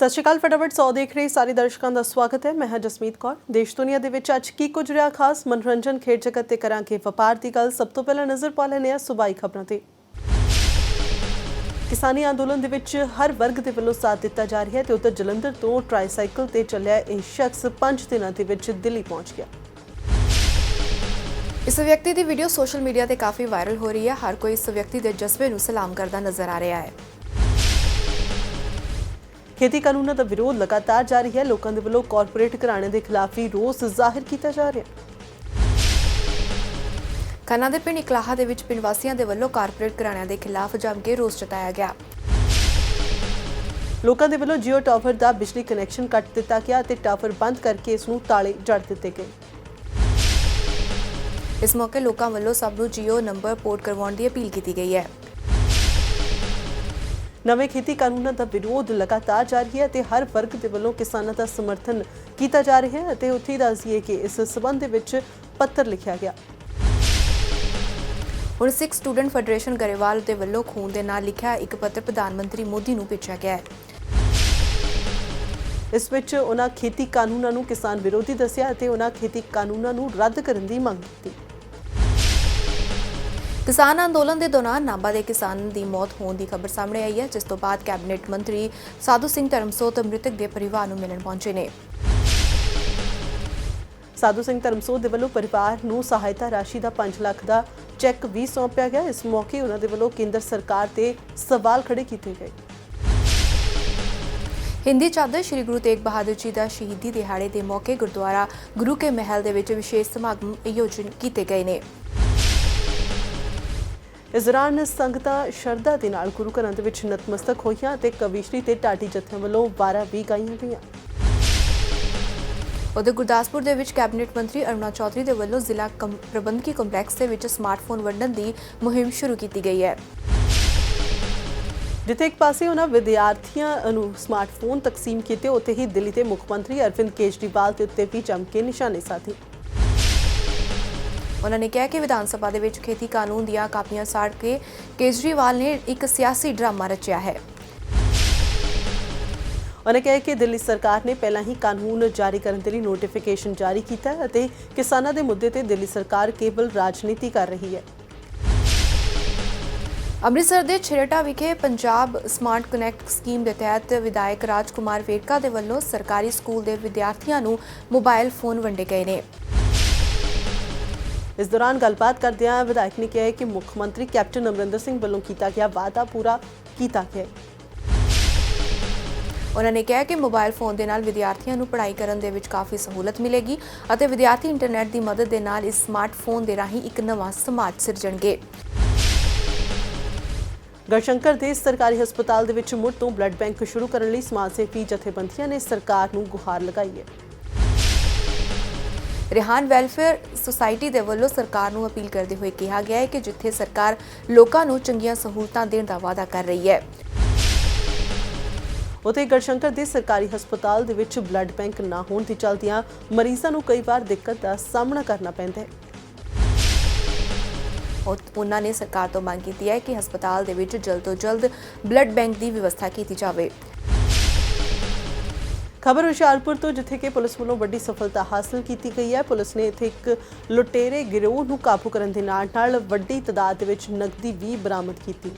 ਸਤਿ ਸ਼੍ਰੀ ਅਕਾਲ, ਫਟਾਫਟ 100 ਦੇਖ ਰਹੇ ਸਾਰੇ ਦਰਸ਼ਕਾਂ ਦਾ ਸਵਾਗਤ ਹੈ। ਮੈਂ ਹਾਂ ਜਸਮੀਤ ਕੌਰ। ਦੇਸ਼ ਦੁਨੀਆ ਦੇ ਵਿੱਚ ਅੱਜ ਕੀ ਕੁਝ ਰਿਹਾ ਖਾਸ? ਮਨੋਰੰਜਨ, ਖੇਡ ਜਗਤ ਤੇ ਕਰਾਂਗੇ ਵਪਾਰ ਦੀ ਗੱਲ। ਸਭ ਤੋਂ ਪਹਿਲਾਂ ਨਜ਼ਰ ਪਾ ਲੈਂਦੇ ਹਾਂ ਸੁਬਾਈ ਖਬਰਾਂ ਤੇ। ਕਿਸਾਨੀ ਅੰਦੋਲਨ ਦੇ ਵਿੱਚ ਹਰ ਵਰਗ ਦੇ ਵੱਲੋਂ ਸਾਥ ਦਿੱਤਾ ਜਾ ਰਿਹਾ ਹੈ ਤੇ ਉੱਧਰ ਜਲੰਧਰ ਤੋਂ ਟ੍ਰਾਈਸਾਈਕਲ ਤੇ ਚੱਲਿਆ ਇਹ ਸ਼ਖਸ 5 ਦਿਨਾਂ ਦੇ ਵਿੱਚ ਦਿੱਲੀ ਪਹੁੰਚ ਗਿਆ। ਇਸ ਵਿਅਕਤੀ ਦੀ ਵੀਡੀਓ ਸੋਸ਼ਲ ਮੀਡੀਆ ਤੇ ਕਾਫੀ ਵਾਇਰਲ ਹੋ ਰਹੀ ਹੈ। ਹਰ ਕੋਈ ਇਸ ਵਿਅਕਤੀ ਦੇ ਜਜ਼ਬੇ ਨੂੰ ਸਲਾਮ ਕਰਦਾ ਨਜ਼ਰ ਆ ਰਿਹਾ ਹੈ। ਖੇਤੀ ਕਾਨੂੰਨਾਂ ਦਾ ਵਿਰੋਧ ਲਗਾਤਾਰ ਜਾਰੀ ਹੈ। ਲੋਕਾਂ ਦੇ ਵੱਲੋਂ ਕਾਰਪੋਰੇਟ ਘਰਾਣੇ ਦੇ ਖਿਲਾਫ ਵੀ ਰੋਸ ਜ਼ਾਹਿਰ ਕੀਤਾ ਜਾ ਰਿਹਾ ਹੈ। ਖੰਨਾ ਦੇ ਪਿੰਡ ਇਕਲਾਹਾ ਦੇ ਵਿੱਚ ਪਿੰਡ ਵਾਸੀਆਂ ਦੇ ਵੱਲੋਂ ਕਾਰਪੋਰੇਟ ਘਰਾਣਿਆਂ ਦੇ ਖਿਲਾਫ ਜੰਮ ਕੇ ਰੋਸ ਜਤਾਇਆ ਗਿਆ। ਲੋਕਾਂ ਦੇ ਵੱਲੋਂ ਜੀਓ ਟਾਵਰ ਦਾ ਬਿਜਲੀ ਕਨੈਕਸ਼ਨ ਕੱਟ ਦਿੱਤਾ ਗਿਆ ਤੇ ਟਾਵਰ ਬੰਦ ਕਰਕੇ ਇਸ ਨੂੰ ਤਾਲੇ ਜੜ ਦਿੱਤੇ ਗਏ। ਇਸ ਮੌਕੇ ਲੋਕਾਂ ਵੱਲੋਂ ਸਭ ਨੂੰ ਜੀਓ ਨੰਬਰ ਪੋਰਟ ਕਰਵਾਉਣ ਦੀ ਅਪੀਲ ਕੀਤੀ ਗਈ ਹੈ। ਨਵੇਂ ਖੇਤੀ ਕਾਨੂੰਨਾਂ ਦਾ ਵਿਰੋਧ ਲਗਾਤਾਰ ਜਾਰੀ ਹੈ ਤੇ ਹਰ ਵਰਗ ਦੇ ਵੱਲੋਂ ਕਿਸਾਨਾਂ ਦਾ ਸਮਰਥਨ ਕੀਤਾ ਜਾ ਰਿਹਾ ਹੈ ਅਤੇ ਉੱਥੇ ਹੀ ਦੱਸੀਏ ਕਿ ਇਸ ਸਬੰਧ ਦੇ ਵਿੱਚ ਪੱਤਰ ਲਿਖਿਆ ਗਿਆ। ਹੁਣ ਸਿੱਖ ਸਟੂਡੈਂਟ ਫੈਡਰੇਸ਼ਨ ਗਰੇਵਾਲ ਦੇ ਵੱਲੋਂ ਖੂਨ ਦੇ ਨਾਲ ਲਿਖਿਆ ਇੱਕ ਪੱਤਰ ਪ੍ਰਧਾਨ ਮੰਤਰੀ ਮੋਦੀ ਨੂੰ ਭੇਜਿਆ ਗਿਆ ਹੈ। ਇਸ ਵਿੱਚ ਉਹਨਾਂ ਖੇਤੀ ਕਾਨੂੰਨਾਂ ਨੂੰ ਕਿਸਾਨ ਵਿਰੋਧੀ ਦੱਸਿਆ ਅਤੇ ਉਹਨਾਂ ਖੇਤੀ ਕਾਨੂੰਨਾਂ ਨੂੰ ਰੱਦ ਕਰਨ ਦੀ ਮੰਗ ਕੀਤੀ। ਕਿਸਾਨ ਅੰਦੋਲਨ ਦੇ ਦੌਰਾਨ ਨਾਭਾ ਦੇ ਕਿਸਾਨ ਦੀ ਮੌਤ ਹੋਣ ਦੀ ਖਬਰ ਸਾਹਮਣੇ ਆਈ ਹੈ ਜਿਸ ਤੋਂ ਬਾਅਦ ਕੈਬਨਿਟ ਮੰਤਰੀ ਸਾਧੂ ਸਿੰਘ ਧਰਮਸੋਤ ਮ੍ਰਿਤਕ ਦੇ ਪਰਿਵਾਰ ਨੂੰ ਮਿਲਣ ਪਹੁੰਚੇ ਨੇ। ਸਾਧੂ ਸਿੰਘ ਧਰਮਸੋਤ ਦੇ ਵੱਲੋਂ ਪਰਿਵਾਰ ਨੂੰ ਸਹਾਇਤਾ ਰਾਸ਼ੀ ਦਾ 5 ਲੱਖ ਦਾ ਚੈੱਕ ਵੀ ਸੌਂਪਿਆ ਗਿਆ। ਇਸ ਮੌਕੇ ਉਹਨਾਂ ਦੇ ਵੱਲੋਂ ਕੇਂਦਰ ਸਰਕਾਰ ਤੇ ਸਵਾਲ ਖੜੇ ਕੀਤੇ ਗਏ। ਹਿੰਦੀ ਚਾਦਰ ਸ੍ਰੀ ਗੁਰੂ ਤੇਗ ਬਹਾਦਰ ਜੀ ਦਾ ਸ਼ਹੀਦੀ ਦਿਹਾੜੇ ਦੇ ਮੌਕੇ ਗੁਰਦੁਆਰਾ ਗੁਰੂ ਕੇ ਮਹਿਲ ਦੇ ਵਿੱਚ ਵਿਸ਼ੇਸ਼ ਸਮਾਗਮ ਆਯੋਜਨ ਕੀਤੇ ਗਏ ਨੇ। ਇਸ ਦੌਰਾਨ ਸੰਗਤਾਂ ਸ਼ਰਧਾ ਦੇ ਨਾਲ ਗੁਰੂ ਘਰਾਂ ਦੇ ਵਿੱਚ ਨਤਮਸਤਕ ਹੋਈਆਂ ਤੇ ਕਵੀਸ਼ਰੀ ਤੇ ਟਾਟੀ ਜਥਿਆਂ ਵੱਲੋਂ ਵਾਰਾਂ ਵੀ ਗਾਈਆਂ ਗਈਆਂ। ਉਧਰ ਗੁਰਦਾਸਪੁਰ ਦੇ ਵਿੱਚ ਕੈਬਨਿਟ ਮੰਤਰੀ ਅਰੁਣਾ ਚੌਧਰੀ ਦੇ ਵੱਲੋਂ ਜ਼ਿਲ੍ਹਾ ਪ੍ਰਬੰਧਕੀ ਕੰਪਲੈਕਸ ਦੇ ਵਿੱਚ ਸਮਾਰਟਫੋਨ ਵੰਡਣ ਦੀ ਮੁਹਿੰਮ ਸ਼ੁਰੂ ਕੀਤੀ ਗਈ ਹੈ। ਜਿੱਥੇ ਇੱਕ ਪਾਸੇ ਉਹਨਾਂ ਵਿਦਿਆਰਥੀਆਂ ਨੂੰ ਸਮਾਰਟਫੋਨ ਤਕਸੀਮ ਕੀਤੇ ਉੱਥੇ ਹੀ ਦਿੱਲੀ ਦੇ ਮੁੱਖ ਮੰਤਰੀ ਅਰਵਿੰਦ ਕੇਜਰੀਵਾਲ ਦੇ ਉੱਤੇ ਵੀ ਜੰਮ ਕੇ ਨਿਸ਼ਾਨੇ ਸਾਧੇ। ਉਹਨਾਂ ਨੇ ਕਿਹਾ ਕਿ ਵਿਧਾਨ ਸਭਾ ਦੇ ਵਿੱਚ ਖੇਤੀ ਕਾਨੂੰਨ ਦੀਆਂ ਕਾਪੀਆਂ ਸਾੜ ਕੇ ਕੇਜਰੀਵਾਲ ਨੇ ਇੱਕ ਸਿਆਸੀ ਡਰਾਮਾ ਰਚਿਆ ਹੈ। ਉਹਨੇ ਕਿਹਾ ਕਿ ਦਿੱਲੀ ਸਰਕਾਰ ਨੇ ਪਹਿਲਾਂ ਹੀ ਕਾਨੂੰਨ ਜਾਰੀ ਕਰਨ ਦੇ ਲਈ ਨੋਟੀਫਿਕੇਸ਼ਨ ਜਾਰੀ ਕੀਤਾ ਅਤੇ ਕਿਸਾਨਾਂ ਦੇ ਮੁੱਦੇ ਤੇ ਦਿੱਲੀ ਸਰਕਾਰ ਕੇਵਲ ਰਾਜਨੀਤੀ ਕਰ ਰਹੀ ਹੈ। ਅੰਮ੍ਰਿਤਸਰ ਦੇ ਛਿਰਟਾ ਵਿਖੇ ਪੰਜਾਬ ਸਮਾਰਟ ਕਨੈਕਟ ਸਕੀਮ ਦੇ ਤਹਿਤ ਵਿਧਾਇਕ ਰਾਜਕੁਮਾਰ ਵੇਰਕਾ ਦੇ ਵੱਲੋਂ ਸਰਕਾਰੀ ਸਕੂਲ ਦੇ ਵਿਦਿਆਰਥੀਆਂ ਨੂੰ ਮੋਬਾਈਲ ਫੋਨ ਵੰਡੇ ਗਏ ਨੇ। ਇਸ ਦੌਰਾਨ ਗੱਲਬਾਤ ਕਰਦਿਆਂ ਵਿਧਾਇਕ ਨੇ ਕਿਹਾ ਕਿ ਮੁੱਖ ਮੰਤਰੀ ਕੈਪਟਨ ਅਮਰਿੰਦਰ ਸਿੰਘ ਵੱਲੋਂ ਕੀਤਾ ਗਿਆ ਵਾਅਦਾ ਪੂਰਾ ਕੀਤਾ ਗਿਆ ਉਹਨਾਂ ਨੇ ਕਿਹਾ ਕਿ ਮੋਬਾਈਲ ਫੋਨ ਦੇ ਨਾਲ ਵਿਦਿਆਰਥੀਆਂ ਨੂੰ ਪੜ੍ਹਾਈ ਕਰਨ ਦੇ ਵਿੱਚ ਕਾਫੀ ਸਹੂਲਤ ਮਿਲੇਗੀ ਅਤੇ ਵਿਦਿਆਰਥੀ ਇੰਟਰਨੈਟ ਦੀ ਮਦਦ ਦੇ ਨਾਲ ਇਸ ਸਮਾਰਟਫੋਨ ਦੇ ਰਾਹੀਂ ਇੱਕ ਨਵਾਂ ਸਮਾਜ ਸਿਰਜਣਗੇ। ਗੜਸ਼ੰਕਰ ਦੇ ਸਰਕਾਰੀ ਹਸਪਤਾਲ ਦੇ ਵਿੱਚ ਮੁੜ ਤੋਂ ਬਲੱਡ ਬੈਂਕ ਸ਼ੁਰੂ ਕਰਨ ਲਈ ਸਮਾਜ ਸੇਵੀ ਜਥੇਬੰਦੀਆਂ ਨੇ ਸਰਕਾਰ ਨੂੰ ਗੁਹਾਰ ਲਗਾਈ ਹੈ। ਰਿਹਾਨ ਵੈਲਫੇਅਰ ਸੁਸਾਇਟੀ ਦੇ ਵੱਲੋਂ ਸਰਕਾਰ ਨੂੰ ਅਪੀਲ ਕਰਦੇ ਹੋਏ ਕਿਹਾ ਗਿਆ ਹੈ ਕਿ ਜਿੱਥੇ ਸਰਕਾਰ ਲੋਕਾਂ ਨੂੰ ਚੰਗੀਆਂ ਸਹੂਲਤਾਂ ਦੇਣ ਦਾ ਵਾਅਦਾ ਕਰ ਰਹੀ ਹੈ। ਉਤੇ ਗੜਸ਼ੰਕਰ ਦੇ ਸਰਕਾਰੀ ਹਸਪਤਾਲ ਦੇ ਵਿੱਚ ਬਲੱਡ ਬੈਂਕ ਨਾ ਹੋਣ ਦੀ ਚਲਦਿਆਂ ਮਰੀਜ਼ਾਂ ਨੂੰ ਕਈ ਵਾਰ ਦਿੱਕਤ ਦਾ ਸਾਹਮਣਾ ਕਰਨਾ ਪੈਂਦਾ ਹੈ। ਉਹ- ਉਹਨਾਂ ਨੇ ਸਰਕਾਰ ਤੋਂ ਮੰਗ ਕੀਤੀ ਹੈ ਕਿ ਹਸਪਤਾਲ ਦੇ ਵਿੱਚ ਜਲਦ ਤੋਂ ਜਲਦ ਬਲੱਡ ਬੈਂਕ ਦੀ ਵਿਵਸਥਾ ਕੀਤੀ ਜਾਵੇ। ਖਬਰ ਹੁਸ਼ਿਆਰਪੁਰ ਤੋਂ, ਜਿੱਥੇ ਕਿ ਪੁਲਿਸ ਵੱਲੋਂ ਵੱਡੀ ਸਫਲਤਾ ਹਾਸਲ ਕੀਤੀ ਗਈ ਹੈ। ਪੁਲਿਸ ਨੇ ਇੱਥੇ ਇੱਕ ਲੁਟੇਰੇ ਗਿਰੋਹ ਨੂੰ ਕਾਬੂ ਕਰਨ ਦੇ ਨਾਲ ਨਾਲ ਵੱਡੀ ਤਦਾਦ ਦੇ ਵਿੱਚ ਨਕਦੀ ਵੀ ਬਰਾਮਦ ਕੀਤੀ।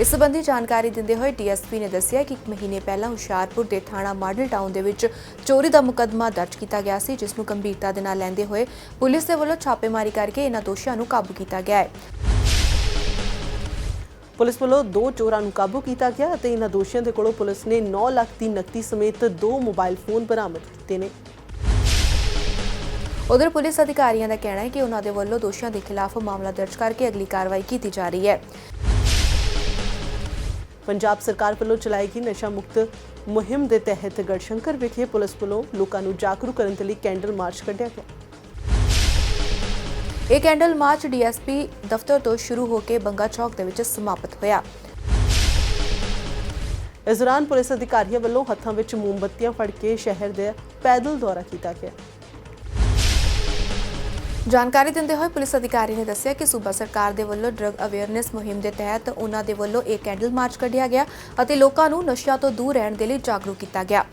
ਇਸ ਸੰਬੰਧੀ ਜਾਣਕਾਰੀ ਦਿੰਦੇ ਹੋਏ ਡੀਐਸਪੀ ਨੇ ਦੱਸਿਆ ਕਿ ਇੱਕ ਮਹੀਨੇ ਪਹਿਲਾਂ ਹੁਸ਼ਿਆਰਪੁਰ ਦੇ ਥਾਣਾ ਮਾਡਲ ਟਾਊਨ ਦੇ ਵਿੱਚ ਚੋਰੀ ਦਾ ਮੁਕੱਦਮਾ ਦਰਜ ਕੀਤਾ ਗਿਆ ਸੀ, ਜਿਸ ਨੂੰ ਗੰਭੀਰਤਾ ਦੇ ਨਾਲ ਲੈਂਦੇ ਹੋਏ ਪੁਲਿਸ ਦੇ ਵੱਲੋਂ ਛਾਪੇਮਾਰੀ ਕਰਕੇ ਇਹਨਾਂ ਦੋਸ਼ੀਆਂ ਨੂੰ ਕਾਬੂ ਕੀਤਾ ਗਿਆ ਹੈ। ਪੁਲਿਸ ਵੱਲੋਂ ਦੋ ਚੋਰਾਂ ਨੂੰ ਕਾਬੂ ਕੀਤਾ ਗਿਆ ਅਤੇ ਇਹਨਾਂ ਦੋਸ਼ੀਆਂ ਦੇ ਕੋਲੋਂ ਪੁਲਿਸ ਨੇ 9 ਲੱਖ ਦੀ ਨਕਦੀ ਸਮੇਤ ਦੋ ਮੋਬਾਈਲ ਫੋਨ ਬਰਾਮਦ ਕੀਤੇ ਨੇ। ਉਧਰ ਪੁਲਿਸ ਅਧਿਕਾਰੀਆਂ ਦਾ ਕਹਿਣਾ ਹੈ ਕਿ ਉਹਨਾਂ ਦੇ ਵੱਲੋਂ ਦੋਸ਼ੀਆਂ ਦੇ ਖਿਲਾਫ ਮਾਮਲਾ ਦਰਜ ਕਰਕੇ ਅਗਲੀ ਕਾਰਵਾਈ ਕੀਤੀ ਜਾ ਰਹੀ ਹੈ। ਪੰਜਾਬ ਸਰਕਾਰ ਵੱਲੋਂ ਚਲਾਈ ਗਈ ਨਸ਼ਾ ਮੁਕਤ ਮੁਹਿੰਮ ਦੇ ਤਹਿਤ ਗੜਸ਼ੰਕਰ ਵਿਖੇ ਪੁਲਿਸ ਵੱਲੋਂ ਲੋਕਾਂ ਨੂੰ ਜਾਗਰੂਕ ਕਰਨ ਦੇ ਲਈ ਕੈਂਡਲ ਮਾਰਚ ਕੱਢਿਆ ਗਿਆ। ਇਹ ਕੈਂਡਲ ਮਾਰਚ ਡੀਐਸਪੀ ਦਫ਼ਤਰ ਤੋਂ ਸ਼ੁਰੂ ਹੋ ਕੇ ਬੰਗਾ ਚੌਕ ਦੇ ਵਿੱਚ ਸਮਾਪਤ ਹੋਇਆ। ਇਸ ਦੌਰਾਨ ਪੁਲਿਸ ਅਧਿਕਾਰੀਆਂ ਵੱਲੋਂ ਹੱਥਾਂ ਵਿੱਚ ਮੋਮਬੱਤੀਆਂ ਫੜ ਕੇ ਸ਼ਹਿਰ ਦੇ ਪੈਦਲ ਦੌਰਾ ਕੀਤਾ ਗਿਆ। ਜਾਣਕਾਰੀ ਦਿੰਦੇ ਹੋਏ ਪੁਲਿਸ ਅਧਿਕਾਰੀ ਨੇ ਦੱਸਿਆ ਕਿ ਸੂਬਾ ਸਰਕਾਰ ਦੇ ਵੱਲੋਂ ਡਰੱਗ ਅਵੇਅਰਨੈਸ ਮੁਹਿੰਮ ਦੇ ਤਹਿਤ ਉਹਨਾਂ ਦੇ ਵੱਲੋਂ ਇੱਕ ਕੈਂਡਲ ਮਾਰਚ ਕੱਢਿਆ ਗਿਆ ਅਤੇ ਲੋਕਾਂ ਨੂੰ ਨਸ਼ਿਆਂ ਤੋਂ ਦੂਰ ਰਹਿਣ ਦੇ ਲਈ ਜਾਗਰੂਕ ਕੀਤਾ ਗਿਆ।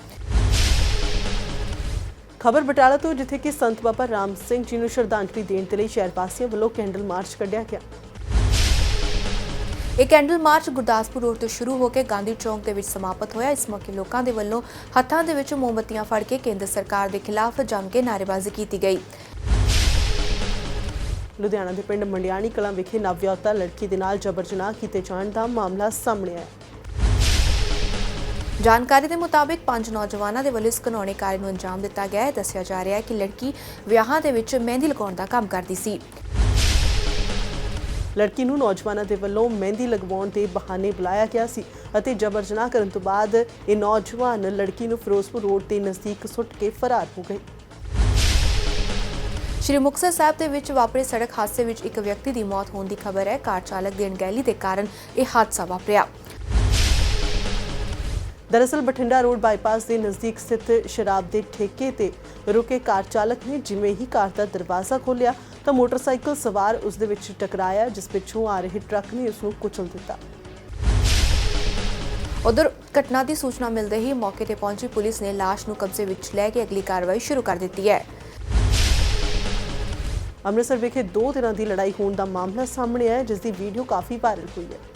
ਖਬਰ ਬਟਾਲਾ ਤੋਂ ਜਿੱਥੇ ਕਿ ਸੰਤ ਬਾਬਾ ਰਾਮ ਸਿੰਘ ਜੀ ਨੂੰ ਸ਼ਰਧਾਂਜਲੀ ਦੇਣ ਦੇ ਲਈ ਸ਼ਹਿਰ ਵਾਸੀਆਂ ਵੱਲੋਂ ਕੈਂਡਲ ਮਾਰਚ ਕੱਢਿਆ ਗਿਆ। ਇਹ ਕੈਂਡਲ ਮਾਰਚ ਗੁਰਦਾਸਪੁਰ ਰੋਡ ਤੋਂ ਸ਼ੁਰੂ ਹੋ ਕੇ ਗਾਂਧੀ ਚੌਂਕ ਦੇ ਵਿੱਚ ਸਮਾਪਤ ਹੋਇਆ। ਇਸ ਮੌਕੇ ਲੋਕਾਂ ਦੇ ਵੱਲੋਂ ਹੱਥਾਂ ਦੇ ਵਿੱਚ ਮੋਮਬੱਤੀਆਂ ਫੜ ਕੇ ਕੇਂਦਰ ਸਰਕਾਰ ਦੇ ਖਿਲਾਫ ਜੰਮ ਕੇ ਨਾਅਰੇਬਾਜ਼ੀ ਕੀਤੀ ਗਈ। ਲੁਧਿਆਣਾ ਦੇ ਪਿੰਡ ਮੰਡਿਆਣੀ ਕਲਾਂ ਵਿਖੇ ਨਵਵਿਆਹੁਤਾ ਲੜਕੀ ਦੇ ਨਾਲ ਜਬਰ ਜਨਾਹ ਕੀਤੇ ਜਾਣ ਦਾ ਮਾਮਲਾ ਸਾਹਮਣੇ ਆਇਆ। ਜਾਣਕਾਰੀ ਦੇ ਮੁਤਾਬਿਕ ਪੰਜ ਨੌਜਵਾਨਾਂ ਦੇ ਵੱਲੋਂ ਇਸ ਘਿਨੌਣੇ ਕਾਰੇ ਨੂੰ ਅੰਜਾਮ ਦਿੱਤਾ ਗਿਆ ਹੈ। ਦੱਸਿਆ ਜਾ ਰਿਹਾ ਹੈ ਕਿ ਲੜਕੀ ਵਿਆਹਾਂ ਦੇ ਵਿੱਚ ਮਹਿੰਦੀ ਲਗਾਉਣ ਦਾ ਕੰਮ ਕਰਦੀ ਸੀ। ਲੜਕੀ ਨੂੰ ਨੌਜਵਾਨਾਂ ਦੇ ਵੱਲੋਂ ਮਹਿੰਦੀ ਲਗਵਾਉਣ ਦੇ ਬਹਾਨੇ ਬੁਲਾਇਆ ਗਿਆ ਸੀ ਅਤੇ ਜਬਰ ਜਨਾਹ ਕਰਨ ਤੋਂ ਬਾਅਦ ਇਹ ਨੌਜਵਾਨ ਲੜਕੀ ਨੂੰ ਫਿਰੋਜ਼ਪੁਰ ਰੋਡ ਦੇ ਨਜ਼ਦੀਕ ਸੁੱਟ ਕੇ ਫਰਾਰ ਹੋ ਗਏ। ਸ਼੍ਰੀ ਮੁਕਤਸਰ ਸਾਹਿਬ ਦੇ ਵਿੱਚ ਵਾਪਰੇ ਸੜਕ ਹਾਦਸੇ ਵਿੱਚ ਇੱਕ ਵਿਅਕਤੀ ਦੀ ਮੌਤ ਹੋਣ ਦੀ ਖਬਰ ਹੈ। ਕਾਰ ਚਾਲਕ ਦੀ ਅਣਗਹਿਲੀ ਦੇ ਕਾਰਨ ਇਹ ਹਾਦਸਾ ਵਾਪਰਿਆ। ਦਰਅਸਲ ਬਠਿੰਡਾ ਰੋਡ ਬਾਈਪਾਸ ਦੇ ਨਜ਼ਦੀਕ ਸਥਿਤ ਸ਼ਰਾਬ ਦੇ ਠੇਕੇ ਤੇ ਰੁਕੇ ਕਾਰ ਚਾਲਕ ਨੇ ਜਿਵੇਂ ਹੀ ਕਾਰ ਦਾ ਦਰਵਾਜ਼ਾ ਖੋਲ੍ਹਿਆ ਤਾਂ ਮੋਟਰਸਾਈਕਲ ਸਵਾਰ ਉਸ ਦੇ ਵਿੱਚ ਟਕਰਾਇਆ ਜਿਸ ਪਿੱਛੋਂ ਆ ਰਹੇ ਟਰੱਕ ਨੇ ਉਸ ਨੂੰ ਕੁਚਲ ਦਿੱਤਾ। ਉਧਰ ਘਟਨਾ ਦੀ ਸੂਚਨਾ ਮਿਲਦੇ ਹੀ ਮੌਕੇ ਤੇ ਪਹੁੰਚੀ ਪੁਲਿਸ ਨੇ ਲਾਸ਼ ਨੂੰ ਕਬਜ਼ੇ ਵਿੱਚ ਲੈ ਕੇ ਅਗਲੀ ਕਾਰਵਾਈ ਸ਼ੁਰੂ ਕਰ ਦਿੱਤੀ ਹੈ। ਅੰਮ੍ਰਿਤਸਰ ਵਿਖੇ ਦੋ ਦਿਨਾਂ ਦੀ ਲੜਾਈ ਹੋਣ ਦਾ ਮਾਮਲਾ ਸਾਹਮਣੇ ਆਇਆ ਜਿਸ ਦੀ ਵੀਡੀਓ ਕਾਫੀ ਵਾਇਰਲ ਹੋਈ ਹੈ।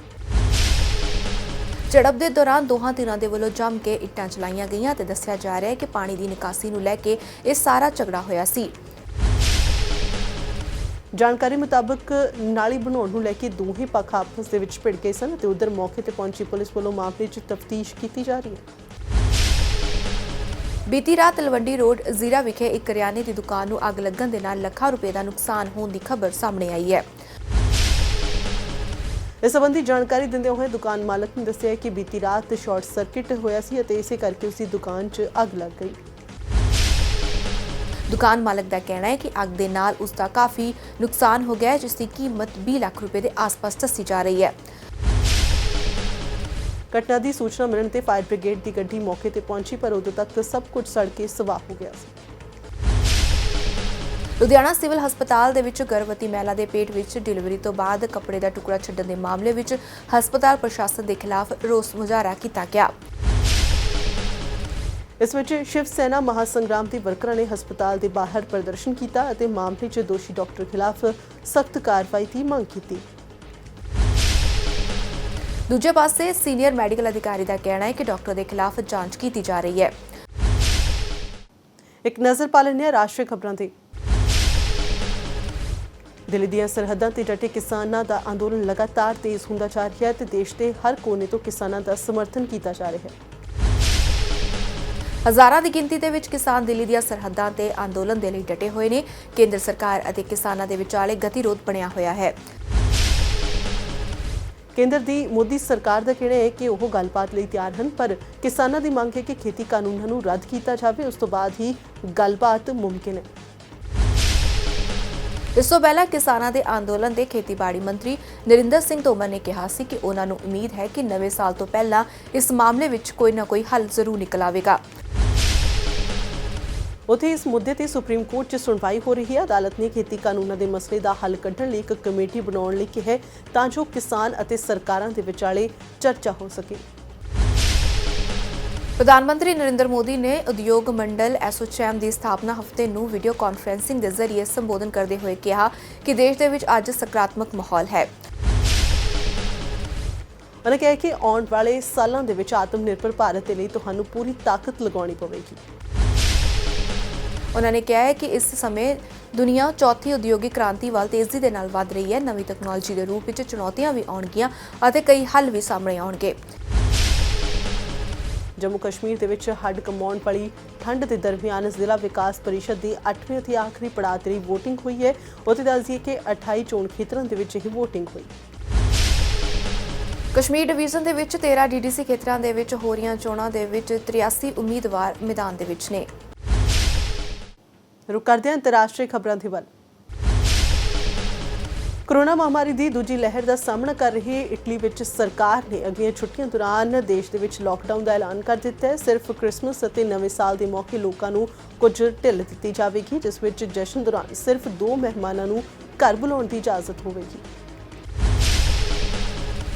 ਝੜਪ ਦੇ ਦੌਰਾਨ ਦੋਹਾਂ ਧਿਰਾਂ ਦੇ ਵੱਲੋਂ ਜੰਮ ਕੇ ਇੱਟਾਂ ਚਲਾਈਆਂ ਗਈਆਂ ਤੇ ਦੱਸਿਆ ਜਾ ਰਿਹਾ ਹੈ ਕਿ ਪਾਣੀ ਦੀ ਨਿਕਾਸੀ ਨੂੰ ਲੈ ਕੇ ਇਹ ਸਾਰਾ ਝਗੜਾ ਹੋਇਆ ਸੀ। ਜਾਣਕਾਰੀ ਮੁਤਾਬਕ ਨਾਲੀ ਬਣਾਉਣ ਨੂੰ ਲੈ ਕੇ ਦੋਹੇ ਪੱਖ ਆਪਸ ਦੇ ਵਿੱਚ ਭਿੜ ਗਏ ਸਨ ਤੇ ਉਧਰ ਮੌਕੇ ਤੇ ਪਹੁੰਚੀ ਪੁਲਿਸ ਵੱਲੋਂ ਮਾਮਲੇ 'ਚ ਤਫਤੀਸ਼ ਕੀਤੀ ਜਾ ਰਹੀ ਹੈ। ਬੀਤੀ ਰਾਤ ਤਲਵੰਡੀ ਰੋਡ ਜ਼ੀਰਾ ਵਿਖੇ ਇੱਕ ਕਰਿਆਨੇ ਦੀ ਦੁਕਾਨ ਨੂੰ ਅੱਗ ਲੱਗਣ ਦੇ ਨਾਲ ਲੱਖਾਂ ਰੁਪਏ ਦਾ ਨੁਕਸਾਨ ਹੋਣ ਦੀ ਖਬਰ ਸਾਹਮਣੇ ਆਈ ਹੈ। ਇਸ ਸੰਬੰਧੀ ਜਾਣਕਾਰੀ ਦਿੰਦੇ ਹੋਏ ਦੁਕਾਨ ਮਾਲਕ ਨੇ ਦੱਸਿਆ ਕਿ ਬੀਤੀ ਰਾਤ ਸ਼ਾਰਟ ਸਰਕਟ ਹੋਇਆ ਸੀ ਅਤੇ ਇਸੇ ਕਰਕੇ ਉਸ ਦੀ ਦੁਕਾਨ 'ਚ ਅੱਗ ਲੱਗ ਗਈ। ਦੁਕਾਨ ਮਾਲਕ ਦਾ ਕਹਿਣਾ ਹੈ ਕਿ ਅੱਗ ਦੇ ਨਾਲ ਉਸ ਦਾ ਕਾਫੀ ਨੁਕਸਾਨ ਹੋ ਗਿਆ ਹੈ ਜਿਸ ਦੀ ਕੀਮਤ 20 ਲੱਖ ਰੁਪਏ ਦੇ ਆਸ-ਪਾਸ ਦੱਸੀ ਜਾ ਰਹੀ ਹੈ। ਘਟਨਾ ਦੀ ਸੂਚਨਾ ਮਿਲਣ ਤੇ ਫਾਇਰ ਬ੍ਰਿਗੇਡ ਦੀ ਗੱਡੀ ਮੌਕੇ ਤੇ ਪਹੁੰਚੀ ਪਰ ਉਦੋਂ ਤੱਕ ਸਭ ਕੁਝ ਸੜ ਕੇ ਸਵਾਹ ਹੋ ਗਿਆ ਸੀ। ਲੁਧਿਆਣਾ ਸਿਵਲ ਹਸਪਤਾਲ ਦੇ ਵਿੱਚ ਗਰਭਵਤੀ ਮਹਿਲਾ ਦੇ ਪੇਟ ਵਿੱਚ ਡਿਲੀਵਰੀ ਤੋਂ ਬਾਅਦ ਕੱਪੜੇ ਦਾ ਟੁਕੜਾ ਛੱਡਣ ਦੇ ਮਾਮਲੇ ਵਿੱਚ ਹਸਪਤਾਲ ਪ੍ਰਸ਼ਾਸਨ ਦੇ ਖਿਲਾਫ ਰੋਸ ਮੁਜ਼ਾਹਰਾ ਕੀਤਾ ਗਿਆ। ਇਸ ਵਿੱਚ ਸ਼ਿਵ ਸੈਨਾ ਮਹਾਸੰਗਰਾਮ ਦੇ ਵਰਕਰਾਂ ਨੇ ਹਸਪਤਾਲ ਦੇ ਬਾਹਰ ਪ੍ਰਦਰਸ਼ਨ ਕੀਤਾ ਅਤੇ ਮਾਮਲੇ 'ਚ ਦੋਸ਼ੀ ਡਾਕਟਰ ਖਿਲਾਫ ਸਖਤ ਕਾਰਵਾਈ ਦੀ ਮੰਗ ਕੀਤੀ। ਦੂਜੇ ਪਾਸੇ ਸੀਨੀਅਰ ਮੈਡੀਕਲ ਅਧਿਕਾਰੀ ਦਾ ਕਹਿਣਾ ਹੈ ਕਿ ਡਾਕਟਰ ਦੇ ਖਿਲਾਫ ਜਾਂਚ ਕੀਤੀ ਜਾ ਰਹੀ ਹੈ। ਇੱਕ ਨਜ਼ਰ ਪਾ ਲੈਂਦੇ ਹਾਂ ਰਾਸ਼ਟਰੀ ਖਬਰਾਂ ਤੇ ਦਿੱਲੀ ਦੀਆਂ ਸਰਹੱਦਾਂ ਤੇ ਡਟੇ ਕਿਸਾਨਾਂ ਦਾ ਅੰਦੋਲਨ ਲਗਾਤਾਰ ਤੇਜ਼ ਹੁੰਦਾ ਜਾ ਰਿਹਾ ਹੈ ਤੇ ਦੇਸ਼ ਦੇ ਹਰ ਕੋਨੇ ਤੋਂ ਕਿਸਾਨਾਂ ਦਾ ਸਮਰਥਨ ਕੀਤਾ ਜਾ ਰਿਹਾ ਹੈ। ਹਜ਼ਾਰਾਂ ਦੀ ਗਿਣਤੀ ਦੇ ਵਿੱਚ ਕਿਸਾਨ ਦਿੱਲੀ ਦੀਆਂ ਸਰਹੱਦਾਂ ਤੇ ਅੰਦੋਲਨ ਦੇ ਲਈ ਡਟੇ ਹੋਏ ਨੇ। ਕੇਂਦਰ ਸਰਕਾਰ ਅਤੇ ਕਿਸਾਨਾਂ ਦੇ ਵਿਚਾਲੇ ਗਤੀਰੋਧ ਬਣਿਆ ਹੋਇਆ ਹੈ। ਕੇਂਦਰ ਦੀ ਮੋਦੀ ਸਰਕਾਰ ਦਾ ਕਹਿਣਾ ਹੈ ਕਿ ਉਹ ਗੱਲਬਾਤ ਲਈ ਤਿਆਰ ਹਨ, ਪਰ ਕਿਸਾਨਾਂ ਦੀ ਮੰਗ ਹੈ ਕਿ ਖੇਤੀ ਕਾਨੂੰਨਾਂ ਨੂੰ ਰੱਦ ਕੀਤਾ ਜਾਵੇ। ਉਸ ਤੋਂ ਬਾਅਦ ਹੀ ਗੱਲਬਾਤ ਮੁਮਕਿਨ ਹੈ। ਇਸ ਤੋਂ ਪਹਿਲਾਂ ਕਿਸਾਨਾਂ ਦੇ ਅੰਦੋਲਨ ਦੇ ਖੇਤੀਬਾੜੀ ਮੰਤਰੀ ਨਰਿੰਦਰ ਸਿੰਘ ਤੋਮਰ ਨੇ ਕਿਹਾ ਸੀ ਕਿ ਉਹਨਾਂ ਨੂੰ ਉਮੀਦ ਹੈ ਕਿ ਨਵੇਂ ਸਾਲ ਤੋਂ ਪਹਿਲਾਂ ਇਸ ਮਾਮਲੇ ਵਿੱਚ ਕੋਈ ਨਾ ਕੋਈ ਹੱਲ ਜ਼ਰੂਰ ਨਿਕਲ ਆਵੇਗਾ। ਉਥੇ ਇਸ ਮੁੱਦੇ ਤੇ ਸੁਪਰੀਮ ਕੋਰਟ 'ਚ ਸੁਣਵਾਈ ਹੋ ਰਹੀ ਹੈ। ਅਦਾਲਤ ਨੇ ਖੇਤੀ ਕਾਨੂੰਨਾਂ ਦੇ ਮਸਲੇ ਦਾ ਹੱਲ ਕੱਢਣ ਲਈ ਇੱਕ ਕਮੇਟੀ ਬਣਾਉਣ ਲਈ ਕਿਹਾ ਤਾਂ ਜੋ ਕਿਸਾਨ ਅਤੇ ਸਰਕਾਰਾਂ ਦੇ ਵਿਚਾਲੇ ਚਰਚਾ ਹੋ ਸਕੇ। ਪ੍ਰਧਾਨ ਮੰਤਰੀ ਨਰਿੰਦਰ ਮੋਦੀ ਨੇ ਉਦਯੋਗ ਮੰਡਲ ਐਸੋਚੈਮ ਦੀ ਸਥਾਪਨਾ ਹਫ਼ਤੇ ਨੂੰ ਵੀਡੀਓ ਕਾਨਫਰੈਂਸਿੰਗ ਦੇ ਜ਼ਰੀਏ ਸੰਬੋਧਨ ਕਰਦੇ ਹੋਏ ਕਿਹਾ ਕਿ ਦੇਸ਼ ਦੇ ਵਿੱਚ ਅੱਜ ਸਕਾਰਾਤਮਕ ਮਾਹੌਲ ਹੈ। ਉਹਨਾਂ ਕਿਹਾ ਕਿ ਆਉਣ ਵਾਲੇ ਸਾਲਾਂ ਦੇ ਵਿੱਚ ਆਤਮ ਨਿਰਭਰ ਭਾਰਤ ਦੇ ਲਈ ਤੁਹਾਨੂੰ ਪੂਰੀ ਤਾਕਤ ਲਗਾਉਣੀ ਪਵੇਗੀ। ਉਹਨਾਂ ਨੇ ਕਿਹਾ ਹੈ ਕਿ ਇਸ ਸਮੇਂ ਦੁਨੀਆ ਚੌਥੀ ਉਦਯੋਗਿਕ ਕ੍ਰਾਂਤੀ ਵੱਲ ਤੇਜ਼ੀ ਦੇ ਨਾਲ ਵਧ ਰਹੀ ਹੈ। ਨਵੀਂ ਤਕਨਾਲੋਜੀ ਦੇ ਰੂਪ ਵਿੱਚ ਚੁਣੌਤੀਆਂ ਵੀ ਆਉਣਗੀਆਂ ਅਤੇ ਕਈ ਹੱਲ ਵੀ ਸਾਹਮਣੇ ਆਉਣਗੇ। ਜੰਮੂ ਕਸ਼ਮੀਰ ਦੇ ਵਿੱਚ ਹੱਡ ਕਮਾਉਣ ਵਾਲੀ ਠੰਡ ਦੇ ਦਰਮਿਆਨ ਜ਼ਿਲ੍ਹਾ ਵਿਕਾਸ ਪਰਿਸ਼ਦ ਦੀ 8ਵੀਂ ਅਤੇ ਆਖਰੀ ਪੜਾਅ ਤੇ VOTING ਹੋਈ ਹੈ। ਉੱਥੇ ਦੱਸ ਦਈਏ ਕਿ 28 ਚੋਣ ਖੇਤਰਾਂ ਦੇ ਵਿੱਚ ਇਹ VOTING ਹੋਈ। ਕਸ਼ਮੀਰ ਡਿਵੀਜ਼ਨ ਦੇ ਵਿੱਚ 13 ਡੀਡੀਸੀ ਖੇਤਰਾਂ ਦੇ ਵਿੱਚ ਹੋ ਰਹੀਆਂ ਚੋਣਾਂ ਦੇ ਵਿੱਚ 83 ਉਮੀਦਵਾਰ ਮੈਦਾਨ ਦੇ ਵਿੱਚ ਨੇ। ਰੁਕ ਕਰਦੇ ਹਾਂ ਅੰਤਰਰਾਸ਼ਟਰੀ ਖਬਰਾਂ ਦੇ ਵੱਲ। ਕੋਰੋਨਾ ਮਹਾਮਾਰੀ ਦੀ ਦੂਜੀ ਲਹਿਰ ਦਾ ਸਾਹਮਣਾ ਕਰ ਰਹੀ ਇਟਲੀ ਵਿੱਚ ਸਰਕਾਰ ਨੇ ਅਗਲੀਆਂ ਛੁੱਟੀਆਂ ਦੌਰਾਨ ਦੇਸ਼ ਦੇ ਵਿੱਚ ਲਾਕਡਾਊਨ ਦਾ ਐਲਾਨ ਕਰ ਦਿੱਤਾ ਹੈ। ਸਿਰਫ ਕ੍ਰਿਸਮਸ ਅਤੇ ਨਵੇਂ ਸਾਲ ਦੇ ਮੌਕੇ ਲੋਕਾਂ ਨੂੰ ਕੁਝ ਢਿੱਲ ਦਿੱਤੀ ਜਾਵੇਗੀ, ਜਿਸ ਵਿੱਚ ਜਸ਼ਨ ਦੌਰਾਨ ਸਿਰਫ ਦੋ ਮਹਿਮਾਨਾਂ ਨੂੰ ਘਰ ਬੁਲਾਉਣ ਦੀ ਇਜਾਜ਼ਤ ਹੋਵੇਗੀ।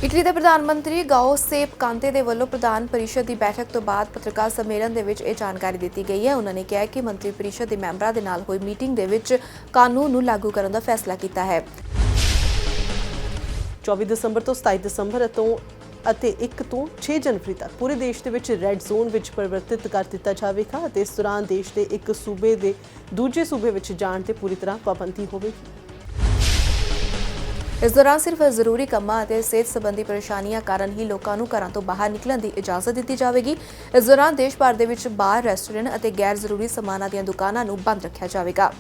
ਇਟਲੀ ਦੇ ਪ੍ਰਧਾਨ ਮੰਤਰੀ ਗਾਓ ਸੇਪ ਕਾਂਤੇ ਦੇ ਵੱਲੋਂ ਪ੍ਰਧਾਨ ਪਰਿਸ਼ਦ ਦੀ ਬੈਠਕ ਤੋਂ ਬਾਅਦ ਪੱਤਰਕਾਰ ਸੰਮੇਲਨ ਦੇ ਵਿੱਚ ਇਹ ਜਾਣਕਾਰੀ ਦਿੱਤੀ ਗਈ ਹੈ। ਉਹਨਾਂ ਨੇ ਕਿਹਾ ਕਿ ਮੰਤਰੀ ਪਰਿਸ਼ਦ ਦੇ ਮੈਂਬਰਾਂ ਦੇ ਨਾਲ ਹੋਈ ਮੀਟਿੰਗ ਦੇ ਵਿੱਚ ਕਾਨੂੰਨ ਨੂੰ ਲਾਗੂ ਕਰਨ ਦਾ ਫੈਸਲਾ ਕੀਤਾ ਹੈ। 24 ਦਸੰਬਰ ਤੋਂ 27 ਦਸੰਬਰ ਤੋਂ ਅਤੇ 1 ਤੋਂ 6 ਜਨਵਰੀ ਤੱਕ ਪੂਰੇ ਦੇਸ਼ ਦੇ ਵਿੱਚ ਰੈੱਡ ਜ਼ੋਨ ਵਿੱਚ ਪਰਿਵਰਤਿਤ ਕਰ ਦਿੱਤਾ ਜਾਵੇਗਾ ਅਤੇ ਇਸ ਦੌਰਾਨ ਦੇਸ਼ ਦੇ ਇੱਕ ਸੂਬੇ ਦੇ ਦੂਜੇ ਸੂਬੇ ਵਿੱਚ ਜਾਣ ਤੇ ਪੂਰੀ ਤਰ੍ਹਾਂ ਪਾਬੰਦੀ ਹੋਵੇਗੀ। ਇਸ ਦੌਰਾਨ ਸਿਰਫ ਜ਼ਰੂਰੀ ਕੰਮਾਂ ਅਤੇ ਸਿਹਤ ਸੰਬੰਧੀ ਪਰੇਸ਼ਾਨੀਆਂ ਕਾਰਨ ਹੀ ਲੋਕਾਂ ਨੂੰ ਘਰਾਂ ਤੋਂ ਬਾਹਰ ਨਿਕਲਣ ਦੀ ਇਜਾਜ਼ਤ ਦਿੱਤੀ ਜਾਵੇਗੀ। ਇਸ ਦੌਰਾਨ ਦੇਸ਼ ਭਰ ਦੇ ਵਿੱਚ ਬਾਰ, ਰੈਸਟੋਰੈਂਟ ਅਤੇ ਗੈਰ ਜ਼ਰੂਰੀ ਸਮਾਨਾਂ ਦੀਆਂ ਦੁਕਾਨਾਂ ਨੂੰ ਬੰਦ ਰੱਖਿਆ ਜਾਵੇਗਾ।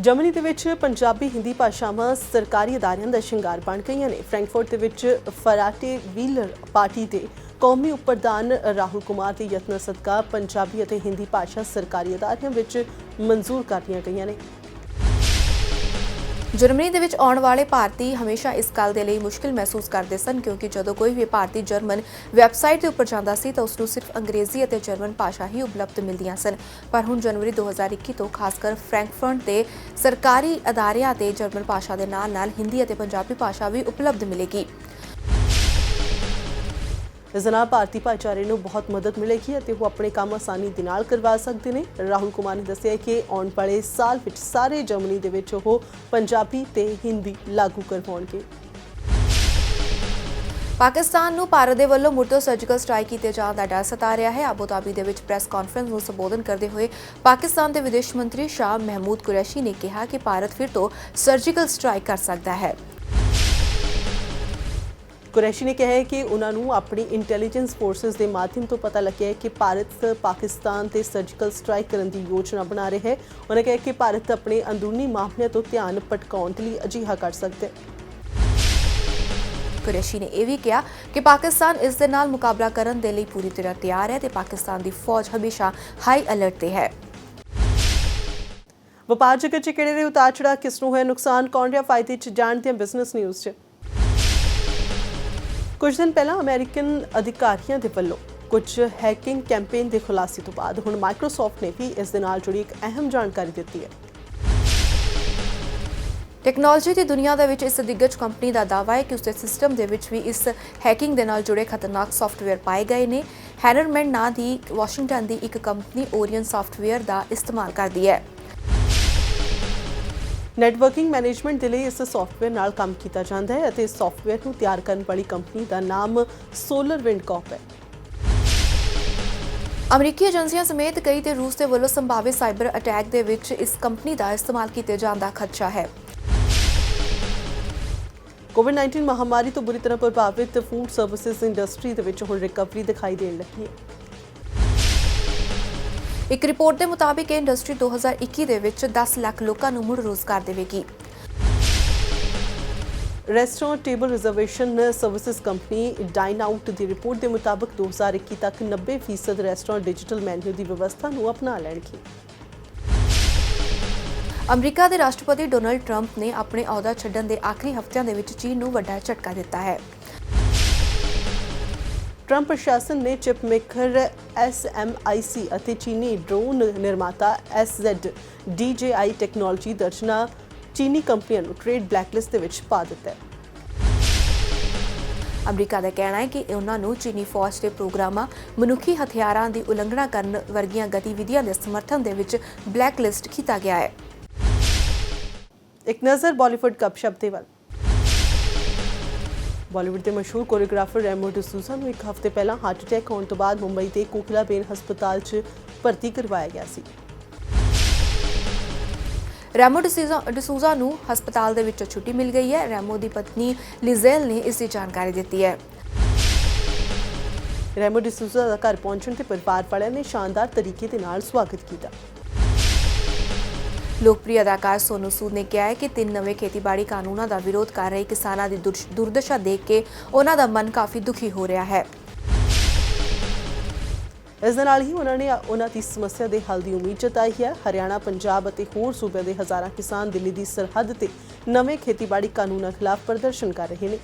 ਜਰਮਨੀ ਦੇ ਵਿੱਚ ਪੰਜਾਬੀ ਹਿੰਦੀ ਭਾਸ਼ਾਵਾਂ ਸਰਕਾਰੀ ਅਦਾਰਿਆਂ ਦਾ ਸ਼ਿੰਗਾਰ ਬਣ ਗਈਆਂ ਨੇ। ਫ੍ਰੈਂਕਫਰਟ ਦੇ ਵਿੱਚ ਫਰਾਟੇ ਵੀਲਰ ਪਾਰਟੀ ਦੇ ਕੌਮੀ ਉਪ ਪ੍ਰਧਾਨ ਰਾਹੁਲ ਕੁਮਾਰ ਦੇ ਯਤਨ ਸਦਕਾ ਪੰਜਾਬੀ ਅਤੇ ਹਿੰਦੀ ਭਾਸ਼ਾ ਸਰਕਾਰੀ ਅਦਾਰਿਆਂ ਵਿੱਚ ਮਨਜ਼ੂਰ ਕਰ ਲਈਆਂ ਗਈਆਂ ਨੇ। ਜਰਮਨੀ ਦੇ ਵਿੱਚ ਆਉਣ ਵਾਲੇ ਭਾਰਤੀ ਹਮੇਸ਼ਾ ਇਸ ਗੱਲ ਦੇ ਲਈ ਮੁਸ਼ਕਿਲ ਮਹਿਸੂਸ ਕਰਦੇ ਸਨ ਕਿਉਂਕਿ ਜਦੋਂ ਕੋਈ ਵੀ ਭਾਰਤੀ ਜਰਮਨ ਵੈਬਸਾਈਟ ਦੇ ਉੱਪਰ ਜਾਂਦਾ ਸੀ ਤਾਂ ਉਸ ਨੂੰ ਸਿਰਫ ਅੰਗਰੇਜ਼ੀ ਅਤੇ ਜਰਮਨ ਭਾਸ਼ਾ ਹੀ ਉਪਲਬਧ ਮਿਲਦੀਆਂ ਸਨ। ਪਰ ਹੁਣ ਜਨਵਰੀ 2021 ਤੋਂ ਖਾਸ ਕਰ ਫ੍ਰੈਂਕਫਰਟ ਦੇ ਸਰਕਾਰੀ ਅਦਾਰਿਆਂ ਤੇ ਜਰਮਨ ਭਾਸ਼ਾ ਦੇ ਨਾਲ-ਨਾਲ ਹਿੰਦੀ ਅਤੇ ਪੰਜਾਬੀ ਭਾਸ਼ਾ ਵੀ ਉਪਲਬਧ ਮਿਲੇਗੀ। ਇਸ ਨਾਲ ਭਾਰਤੀ ਭਾਈਚਾਰੇ ਨੂੰ ਬਹੁਤ ਮਦਦ ਮਿਲੇਗੀ ਅਤੇ ਉਹ ਆਪਣੇ ਕੰਮ ਆਸਾਨੀ ਦੇ ਨਾਲ ਕਰਵਾ ਸਕਦੇ ਨੇ। ਰਾਹੁਲ ਕੁਮਾਰ ਨੇ ਦੱਸਿਆ ਕਿ ਆਉਣ ਵਾਲੇ ਸਾਲ ਵਿੱਚ ਸਾਰੇ ਜਰਮਨੀ ਦੇ ਵਿੱਚ ਉਹ ਪੰਜਾਬੀ ਤੇ ਹਿੰਦੀ ਲਾਗੂ ਕਰਵਾਉਣਗੇ। ਪਾਕਿਸਤਾਨ ਨੂੰ ਭਾਰਤ ਦੇ ਵੱਲੋਂ ਮੁੜ ਤੋਂ ਸਰਜੀਕਲ ਸਟ੍ਰਾਈਕ ਕੀਤੇ ਜਾਣ ਦਾ ਡਰ ਸਤਾ ਰਿਹਾ ਹੈ। ਆਬੂ ਧਾਬੀ ਦੇ ਵਿੱਚ ਪ੍ਰੈਸ ਕਾਨਫਰੰਸ ਨੂੰ ਸੰਬੋਧਨ ਕਰਦੇ ਹੋਏ ਪਾਕਿਸਤਾਨ ਦੇ ਵਿਦੇਸ਼ ਮੰਤਰੀ ਸ਼ਾਹ ਮਹਿਮੂਦ ਕੁਰੈਸ਼ੀ ਨੇ ਕਿਹਾ ਕਿ ਭਾਰਤ ਫਿਰ ਤੋਂ ਸਰਜੀਕਲ ਸਟ੍ਰਾਈਕ ਕਰ ਸਕਦਾ ਹੈ। ਕੁਰੈਸ਼ੀ ਨੇ ਕਿਹਾ ਹੈ ਕਿ ਉਹਨਾਂ ਨੂੰ ਆਪਣੀ ਇੰਟੈਲੀਜੈਂਸ ਫੋਰਸਸ ਦੇ ਮਾਧਿਅਮ ਤੋਂ ਪਤਾ ਲੱਗਿਆ ਹੈ ਕਿ ਭਾਰਤ ਪਾਕਿਸਤਾਨ ਤੇ ਸਰਜੀਕਲ ਸਟ੍ਰਾਈਕ ਕਰਨ ਦੀ ਯੋਜਨਾ ਬਣਾ ਰਿਹਾ ਹੈ। ਉਹਨਾਂ ਕਿਹਾ ਕਿ ਭਾਰਤ ਆਪਣੇ ਅੰਦਰੂਨੀ ਮਾਮਲਿਆਂ ਤੋਂ ਧਿਆਨ ਭਟਕਾਉਣ ਲਈ ਅਜਿਹਾ ਕਰ ਸਕਦਾ ਹੈ। ਕੁਰੈਸ਼ੀ ਨੇ ਇਹ ਵੀ ਕਿਹਾ ਕਿ ਪਾਕਿਸਤਾਨ ਇਸ ਦੇ ਨਾਲ ਮੁਕਾਬਲਾ ਕਰਨ ਦੇ ਲਈ ਪੂਰੀ ਤਰ੍ਹਾਂ ਤਿਆਰ ਹੈ ਤੇ ਪਾਕਿਸਤਾਨ ਦੀ ਫੌਜ ਹਮੇਸ਼ਾ ਹਾਈ ਅਲਰਟ ਤੇ ਹੈ। ਵਪਾਰ ਜਗਤ 'ਚ ਕਿਹੜੇ ਦੇ ਉਤਾਰ ਚੜਾਅ ਕਿਸ ਨੂੰ ਹੋਇਆ ਨੁਕਸਾਨ? ਕੌਣ ਰਿਹਾ ਫਾਇਦੇ 'ਚ? ਜਾਣਦੇ ਹਾਂ ਬਿਜ਼ਨਸ ਨਿਊਜ਼ 'ਚ। ਕੁਝ ਦਿਨ ਪਹਿਲਾਂ ਅਮਰੀਕਨ ਅਧਿਕਾਰੀਆਂ ਦੇ ਵੱਲੋਂ ਕੁਝ ਹੈਕਿੰਗ ਕੈਂਪੇਨ ਦੇ ਖੁਲਾਸੇ ਤੋਂ ਬਾਅਦ ਹੁਣ ਮਾਈਕਰੋਸਾਫਟ ਨੇ ਵੀ ਇਸ ਦੇ ਨਾਲ ਜੁੜੀ ਇੱਕ ਅਹਿਮ ਜਾਣਕਾਰੀ ਦਿੱਤੀ ਹੈ। ਟੈਕਨੋਲੋਜੀ ਦੀ ਦੁਨੀਆ ਦੇ ਵਿੱਚ ਇਸ ਦਿੱਗਜ ਕੰਪਨੀ ਦਾ ਦਾਅਵਾ ਹੈ ਕਿ ਉਸਦੇ ਸਿਸਟਮ ਦੇ ਵਿੱਚ ਵੀ ਇਸ ਹੈਕਿੰਗ ਦੇ ਨਾਲ ਜੁੜੇ ਖਤਰਨਾਕ ਸੌਫਟਵੇਅਰ ਪਾਏ ਗਏ ਨੇ। ਹੈਨਰਮੈਨ ਨਾਂ ਦੀ ਵਾਸ਼ਿੰਗਟਨ ਦੀ ਇੱਕ ਕੰਪਨੀ ਓਰੀਅਨ ਸੌਫਟਵੇਅਰ ਦਾ ਇਸਤੇਮਾਲ ਕਰਦੀ ਹੈ। ਨੈਟਵਰਕਿੰਗ ਮੈਨੇਜਮੈਂਟ ਦੇ ਲਈ ਇਸ ਸੌਫਟਵੇਅਰ ਨਾਲ ਕੰਮ ਕੀਤਾ ਜਾਂਦਾ ਹੈ ਅਤੇ ਇਸ ਸੌਫਟਵੇਅਰ ਨੂੰ ਤਿਆਰ ਕਰਨ ਵਾਲੀ ਕੰਪਨੀ ਦਾ ਨਾਮ ਸੋਲਰ ਵਿੰਡ ਕਾਰਪ ਹੈ। ਅਮਰੀਕੀ ਏਜੰਸੀਆਂ ਸਮੇਤ ਕਈ ਤੇ ਰੂਸ ਦੇ ਵੱਲੋਂ ਸੰਭਾਵਿਤ ਸਾਈਬਰ ਅਟੈਕ ਦੇ ਵਿੱਚ ਇਸ ਕੰਪਨੀ ਦਾ ਇਸਤੇਮਾਲ ਕੀਤੇ ਜਾਣ ਦਾ ਖਦਸ਼ਾ ਹੈ। ਕੋਵਿਡ-19 ਮਹਾਮਾਰੀ ਤੋਂ ਬੁਰੀ ਤਰ੍ਹਾਂ ਪ੍ਰਭਾਵਿਤ ਫੂਡ ਸਰਵਿਸਿਜ਼ ਇੰਡਸਟਰੀ ਦੇ ਵਿੱਚ ਹੁਣ ਰਿਕਵਰੀ ਦਿਖਾਈ ਦੇਣ ਲੱਗੀ ਹੈ। ਇੱਕ ਰਿਪੋਰਟ ਦੇ ਮੁਤਾਬਿਕ ਇਹ ਇੰਡਸਟਰੀ 2021 ਦੇ ਵਿੱਚ 10 ਲੱਖ ਲੋਕਾਂ ਨੂੰ ਮੁੜ ਰੋਜ਼ਗਾਰ ਦੇਵੇਗੀ। Restaurant table reservation services company dine out ਦੀ ਰਿਪੋਰਟ ਦੇ ਮੁਤਾਬਕ 2021 ਤੱਕ 90% ਰੈਸਟੋਰੈਂਟ ਡਿਜੀਟਲ ਮੈਨੂ ਦੀ ਵਿਵਸਥਾ ਨੂੰ ਅਪਣਾ ਲੈਣਗੇ। ਅਮਰੀਕਾ ਦੇ ਰਾਸ਼ਟਰਪਤੀ ਡੋਨਲਡ ਟਰੰਪ ਨੇ ਆਪਣੇ ਅਹੁਦਾ ਛੱਡਣ ਦੇ ਆਖਰੀ ਹਫ਼ਤਿਆਂ ਦੇ ਵਿੱਚ ਚੀਨ ਨੂੰ ਵੱਡਾ ਝਟਕਾ ਦਿੱਤਾ ਹੈ। ਟਰੰਪ ਪ੍ਰਸ਼ਾਸਨ ਨੇ ਚਿਪ ਮੇਕਰ SMIC ਅਤੇ ਚੀਨੀ ਡਰੋਨ ਨਿਰਮਾਤਾ SZ DJI ਟੈਕਨੋਲੋਜੀ ਦਰਜਨਾ ਚੀਨੀ ਕੰਪਨੀਆਂ ਨੂੰ ਟ੍ਰੇਡ ਬਲੈਕਲਿਸਟ ਦੇ ਵਿੱਚ ਪਾ ਦਿੱਤਾ ਹੈ। ਅਮਰੀਕਾ ਦਾ ਕਹਿਣਾ ਹੈ ਕਿ ਉਹਨਾਂ ਨੂੰ ਚੀਨੀ ਫੌਜ ਦੇ ਪ੍ਰੋਗਰਾਮਾਂ ਮਨੁੱਖੀ ਹਥਿਆਰਾਂ ਦੀ ਉਲੰਘਣਾ ਕਰਨ ਵਰਗੀਆਂ ਗਤੀਵਿਧੀਆਂ ਦੇ ਸਮਰਥਨ ਦੇ ਵਿੱਚ ਬਲੈਕਲਿਸਟ ਕੀਤਾ ਗਿਆ ਹੈ। ਇੱਕ ਨਜ਼ਰ ਬਾਲੀਵੁੱਡ ਗੱਪਸ਼ਪ ਦੇ ਵੱਲ। ਬਾਲੀਵੁੱਡ ਦੇ ਮਸ਼ਹੂਰ ਕੋਰੀਓਗ੍ਰਾਫਰ ਰੈਮੋ ਡਿਸੂਜ਼ਾ ਨੂੰ ਇੱਕ ਹਫ਼ਤੇ ਪਹਿਲਾਂ ਹਾਰਟ ਅਟੈਕ ਹੋਣ ਤੋਂ ਬਾਅਦ ਮੁੰਬਈ ਦੇ ਕੋਕਿਲਾਬੇਨ ਹਸਪਤਾਲ 'ਚ ਭਰਤੀ ਕਰਵਾਇਆ ਗਿਆ ਸੀ। ਰੈਮੋ ਡਿਸੂਜ਼ਾ ਨੂੰ ਹਸਪਤਾਲ ਦੇ ਵਿੱਚੋਂ ਛੁੱਟੀ ਮਿਲ ਗਈ ਹੈ। ਰੈਮੋ ਦੀ ਪਤਨੀ ਲਿਜ਼ੇਲ ਨੇ ਇਸ ਦੀ ਜਾਣਕਾਰੀ ਦਿੱਤੀ ਹੈ। ਰੈਮੋ ਡਿਸੂਜ਼ਾ ਦਾ ਘਰ ਪਹੁੰਚਣ ਤੇ ਪਰਿਵਾਰ ਵਾਲਿਆਂ ਨੇ ਸ਼ਾਨਦਾਰ ਤਰੀਕੇ ਦੇ ਨਾਲ ਸਵਾਗਤ ਕੀਤਾ। ਲੋਕਪ੍ਰਿਯ ਅਦਾਕਾਰ ਸੋਨੂ ਸੂਦ ਨੇ ਕਿਹਾ ਹੈ ਕਿ ਤਿੰਨ ਨਵੇਂ ਖੇਤੀਬਾੜੀ ਕਾਨੂੰਨਾਂ ਦਾ ਵਿਰੋਧ ਕਰ ਰਹੇ ਕਿਸਾਨਾਂ ਦੀ ਦੁਰਦਸ਼ਾ ਦੇਖ ਕੇ ਉਹਨਾਂ ਦਾ ਮਨ ਕਾਫੀ ਦੁਖੀ ਹੋ ਰਿਹਾ ਹੈ। ਇਸ ਦੇ ਨਾਲ ਹੀ ਉਹਨਾਂ ਨੇ ਉਹਨਾਂ ਦੀ ਸਮੱਸਿਆ ਦੇ ਹੱਲ ਦੀ ਉਮੀਦ ਜਤਾਈ ਹੈ। ਹਰਿਆਣਾ ਪੰਜਾਬ ਅਤੇ ਹੋਰ ਸੂਬਿਆਂ ਦੇ ਹਜ਼ਾਰਾਂ ਕਿਸਾਨ ਦਿੱਲੀ ਦੀ ਸਰਹੱਦ ਤੇ ਨਵੇਂ ਖੇਤੀਬਾੜੀ ਕਾਨੂੰਨਾਂ ਖਿਲਾਫ ਪ੍ਰਦਰਸ਼ਨ ਕਰ ਰਹੇ ਨੇ।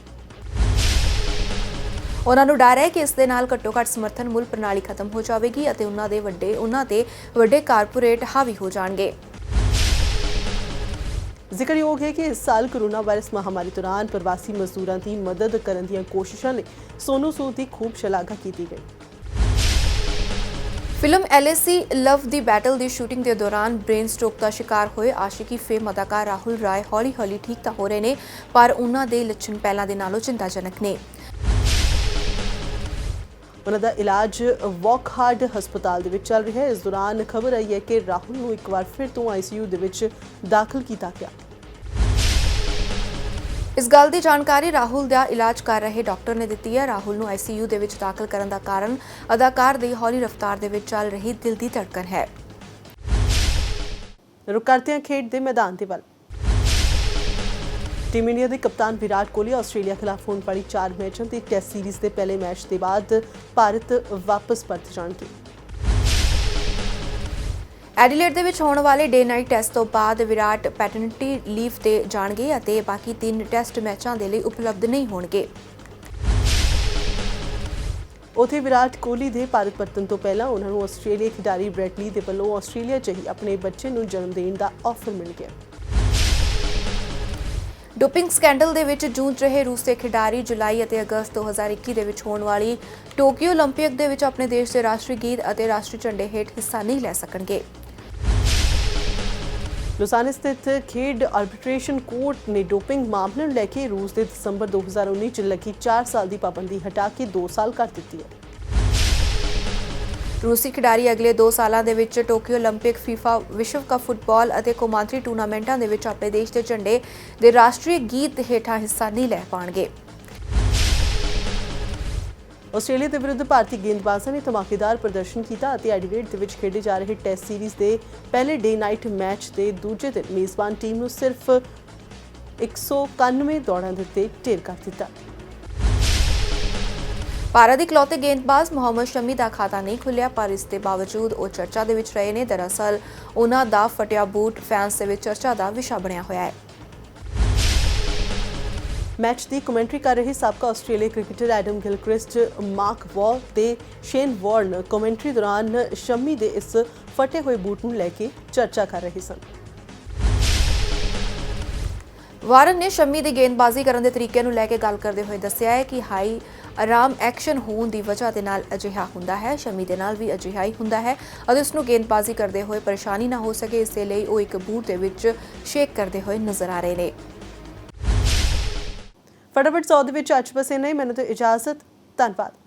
ਉਹਨਾਂ ਨੂੰ ਡਰ ਹੈ ਕਿ ਇਸ ਦੇ ਨਾਲ ਘੱਟੋ-ਘੱਟ ਸਮਰਥਨ ਮੁੱਲ ਪ੍ਰਣਾਲੀ ਖਤਮ ਹੋ ਜਾਵੇਗੀ ਅਤੇ ਉਹਨਾਂ ਦੇ ਵੱਡੇ ਉਹਨਾਂ ਤੇ ਵੱਡੇ ਕਾਰਪੋਰੇਟ ਹਾਵੀ ਹੋ ਜਾਣਗੇ। ਜ਼ਿਕਰਯੋਗ ਹੈ ਕਿ ਇਸ ਸਾਲ ਕੋਰੋਨਾ ਵਾਇਰਸ ਮਹਾਮਾਰੀ ਦੌਰਾਨ ਪ੍ਰਵਾਸੀ ਮਜ਼ਦੂਰਾਂ ਦੀ ਮਦਦ ਕਰਨ ਦੀਆਂ ਕੋਸ਼ਿਸ਼ਾਂ ਲਈ ਸੋਨੂ ਸੂਦ ਦੀ ਖੂਬ ਸ਼ਲਾਘਾ ਕੀਤੀ ਗਈ। ਫਿਲਮ ਐਲਐਸਸੀ ਲਵ ਦੀ ਬੈਟਲ ਦੀ ਸ਼ੂਟਿੰਗ ਦੇ ਦੌਰਾਨ ਬ੍ਰੇਨ ਸਟ੍ਰੋਕ ਦਾ ਸ਼ਿਕਾਰ ਹੋਏ ਆਸ਼ਿਕੀ ਫੇਮ ਅਦਾਕਾਰ ਰਾਹੁਲ ਰਾਏ ਹੌਲੀ-ਹੌਲੀ ਠੀਕ ਤਾਂ ਹੋ ਰਹੇ ਨੇ ਪਰ ਉਹਨਾਂ ਦੇ ਲੱਛਣ ਪਹਿਲਾਂ ਦੇ ਨਾਲੋਂ ਚਿੰਤਾਜਨਕ ਨੇ। ਉਹਨਾਂ ਦਾ ਇਲਾਜ ਵਾਕਹਾਰਡ ਹਸਪਤਾਲ ਦੇ ਵਿੱਚ ਚੱਲ ਰਿਹਾ ਹੈ। ਇਸ ਦੌਰਾਨ ਖਬਰ ਆਈ ਹੈ ਕਿ ਰਾਹੁਲ ਨੂੰ ਇੱਕ ਵਾਰ ਫਿਰ ਤੋਂ ਆਈਸੀਯੂ ਦੇ ਵਿੱਚ ਦਾਖਲ ਕੀਤਾ ਗਿਆ। ਇਸ ਗੱਲ ਦੀ ਜਾਣਕਾਰੀ ਰਾਹੁਲ ਦਾ ਇਲਾਜ ਕਰ ਰਹੇ ਡਾਕਟਰ ਨੇ ਦਿੱਤੀ ਹੈ। ਰਾਹੁਲ ਨੂੰ ਆਈਸੀਯੂ ਦੇ ਵਿੱਚ ਦਾਖਲ ਕਰਨ ਦਾ ਕਾਰਨ ਅਦਾਕਾਰ ਦੀ ਹੌਲੀ ਰਫ਼ਤਾਰ ਦੇ ਵਿੱਚ ਚੱਲ ਰਹੀ ਦਿਲ ਦੀ ਧੜਕਣ ਹੈ। ਰੁਕ ਕਰਦੇ ਹਾਂ ਖੇਡ ਦੇ ਮੈਦਾਨ ਦੇ ਵੱਲ। ਟੀਮ ਇੰਡੀਆ ਦੇ ਕਪਤਾਨ ਵਿਰਾਟ ਕੋਹਲੀ ਆਸਟ੍ਰੇਲੀਆ ਖਿਲਾਫ ਹੋਣ ਵਾਲੀ 4 ਮੈਚਾਂ ਦੀ ਟੈਸਟ ਸੀਰੀਜ਼ ਦੇ ਪਹਿਲੇ ਮੈਚ ਦੇ ਬਾਅਦ ਭਾਰਤ ਵਾਪਸ ਪਰਤ ਜਾਣਗੇ। ਐਡੀਲੇਡ ਦੇ ਵਿੱਚ ਹੋਣ ਵਾਲੇ ਡੇ ਨਾਈਟ ਟੈਸਟ ਤੋਂ ਬਾਅਦ ਵਿਰਾਟ ਪੈਟਰਨਿਟੀ ਲੀਵ ਤੇ ਜਾਣਗੇ ਅਤੇ ਬਾਕੀ ਤਿੰਨ ਟੈਸਟ ਮੈਚਾਂ ਦੇ ਲਈ ਉਪਲਬਧ ਨਹੀਂ ਹੋਣਗੇ ਉਥੇ ਵਿਰਾਟ ਕੋਹਲੀ ਦੇ ਭਾਰਤ ਪਰਤਣ ਤੋਂ ਪਹਿਲਾਂ ਉਹਨਾਂ ਨੂੰ ਆਸਟ੍ਰੇਲੀਆ ਖਿਡਾਰੀ ਬ੍ਰੈਟਲੀ ਦੇ ਵੱਲੋਂ ਆਸਟ੍ਰੇਲੀਆ 'ਚ ਹੀ ਆਪਣੇ ਬੱਚੇ ਨੂੰ ਜਨਮ ਦੇਣ ਦਾ ਆਫਰ ਮਿਲ ਗਿਆ ਡੋਪਿੰਗ ਸਕੈਂਡਲ ਦੇ ਵਿੱਚ ਜੂਝ ਰਹੇ ਰੂਸੀ ਖਿਡਾਰੀ ਜੁਲਾਈ ਅਤੇ ਅਗਸਤ 2021 ਦੇ ਵਿੱਚ ਹੋਣ ਵਾਲੀ ਟੋਕੀਓ 올림픽 ਦੇ ਵਿੱਚ ਆਪਣੇ ਦੇਸ਼ ਦੇ ਰਾਸ਼ਟਰੀ ਗੀਤ ਅਤੇ ਰਾਸ਼ਟਰੀ ਝੰਡੇ ਹੇਠ ਹਿੱਸਾ ਨਹੀਂ ਲੈ ਸਕਣਗੇ ਲੁਸਾਨੇ ਸਥਿਤ ਖੇਡ ਆਰਬਿਟ੍ਰੇਸ਼ਨ ਕੋਰਟ ਨੇ ਡੋਪਿੰਗ ਮਾਮਲੇ ਨੂੰ ਲੈ ਕੇ ਰੂਸ ਦੇ ਦਸੰਬਰ 2019 ਚ ਲੱਗੀ 4 ਸਾਲ ਦੀ ਪਾਬੰਦੀ ਹਟਾ ਕੇ 2 ਸਾਲ ਕਰ ਦਿੱਤੀ ਹੈ ਰੂਸੀ ਖਿਡਾਰੀ ਅਗਲੇ 2 ਸਾਲਾਂ ਦੇ ਵਿੱਚ ਟੋਕੀਓ 올림픽 ਫੀਫਾ ਵਿਸ਼ਵ ਕੱਪ ਫੁੱਟਬਾਲ ਅਤੇ ਕੌਮਾਂਤਰੀ ਟੂਰਨਾਮੈਂਟਾਂ ਦੇ ਵਿੱਚ ਆਪਣੇ ਦੇਸ਼ ਦੇ ਝੰਡੇ ਦੇ ਰਾਸ਼ਟਰੀ ਗੀਤ ਹੇਠਾਂ ਹਿੱਸਾ ਨਹੀਂ ਲੈ ਪਾਣਗੇ ਆਸਟ੍ਰੇਲੀਆ ਦੇ ਵਿਰੁੱਧ ਭਾਰਤੀ ਗੇਂਦਬਾਜ਼ਾਂ ਨੇ ਧਮਾਕੇਦਾਰ ਪ੍ਰਦਰਸ਼ਨ ਕੀਤਾ ਅਤੇ ਐਡੀਲੇਡ ਦੇ ਵਿੱਚ ਖੇਡੇ ਜਾ ਰਹੇ ਟੈਸਟ ਸੀਰੀਜ਼ ਦੇ ਪਹਿਲੇ ਡੇ ਨਾਈਟ ਮੈਚ ਦੇ ਦੂਜੇ ਦਿਨ ਮੇਜ਼ਬਾਨ ਟੀਮ ਨੂੰ ਸਿਰਫ 191 ਦੌੜਾਂ ਦੇ ਉੱਤੇ ਢੇਰ ਕਰ ਦਿੱਤਾ। ਭਾਰਤ ਦੇ ਇਕਲੌਤੇ ਗੇਂਦਬਾਜ਼ ਮੁਹੰਮਦ ਸ਼ਮੀ ਦਾ ਖਾਤਾ ਨਹੀਂ ਖੁੱਲਿਆ, ਪਰ ਇਸ ਦੇ ਬਾਵਜੂਦ ਉਹ ਚਰਚਾ ਦੇ ਵਿੱਚ ਰਹੇ ਨੇ। ਦਰਅਸਲ, ਉਹਨਾਂ ਦਾ ਫਟਿਆ ਬੂਟ ਫੈਨਸ ਦੇ ਵਿੱਚ ਚਰਚਾ ਦਾ ਵਿਸ਼ਾ ਬਣਿਆ ਹੋਇਆ ਹੈ। ਮੈਚ ਦੀ ਕਮੈਂਟਰੀ ਕਰ ਰਹੇ ਸਾਬਕਾ Australia cricketer Adam Gilchrist, Mark Waugh ਤੇ ਸ਼ੇਨ ਵਾਰਨ ਕਮੈਂਟਰੀ ਦੌਰਾਨ ਸ਼ਮੀ ਦੇ ਇਸ ਫਟੇ ਹੋਏ ਬੂਟ ਨੂੰ ਲੈ ਕੇ ਚਰਚਾ ਕਰ ਰਹੇ ਸਨ। ਵਾਰਨ ਨੇ ਸ਼ਮੀ ਦੀ ਗੇਂਦਬਾਜ਼ੀ ਕਰਨ ਦੇ ਤਰੀਕੇ ਨੂੰ ਲੈ ਕੇ ਗੱਲ ਕਰਦੇ ਹੋਏ ਦੱਸਿਆ ਹੈ ਕਿ ਹਾਈ ਆਰਾਮ ਐਕਸ਼ਨ ਹੋਣ ਦੀ ਵਜ੍ਹਾ ਦੇ ਨਾਲ ਅਜਿਹਾ ਹੁੰਦਾ ਹੈ, ਸ਼ਮੀ ਦੇ ਨਾਲ ਵੀ ਅਜਿਹਾ ਹੀ ਹੁੰਦਾ ਹੈ ਅਤੇ ਉਸ ਨੂੰ ਗੇਂਦਬਾਜ਼ੀ ਕਰਦੇ ਹੋਏ ਪਰੇਸ਼ਾਨੀ ਨਾ ਹੋ ਸਕੇ, ਇਸ ਦੇ ਲਈ ਉਹ ਇੱਕ ਬੂਟ ਦੇ ਵਿੱਚ ਸ਼ੇਕ ਕਰਦੇ ਹੋਏ ਨਜ਼ਰ ਆ ਰਹੇ ਨੇ। ਫਟਾਫਟ ਸੌ ਦੇ ਵਿੱਚ ਅੱਜ ਬਸ ਇੰਨਾ ਹੀ। ਮੈਨੂੰ ਤੇ ਇਜਾਜ਼ਤ। ਧੰਨਵਾਦ।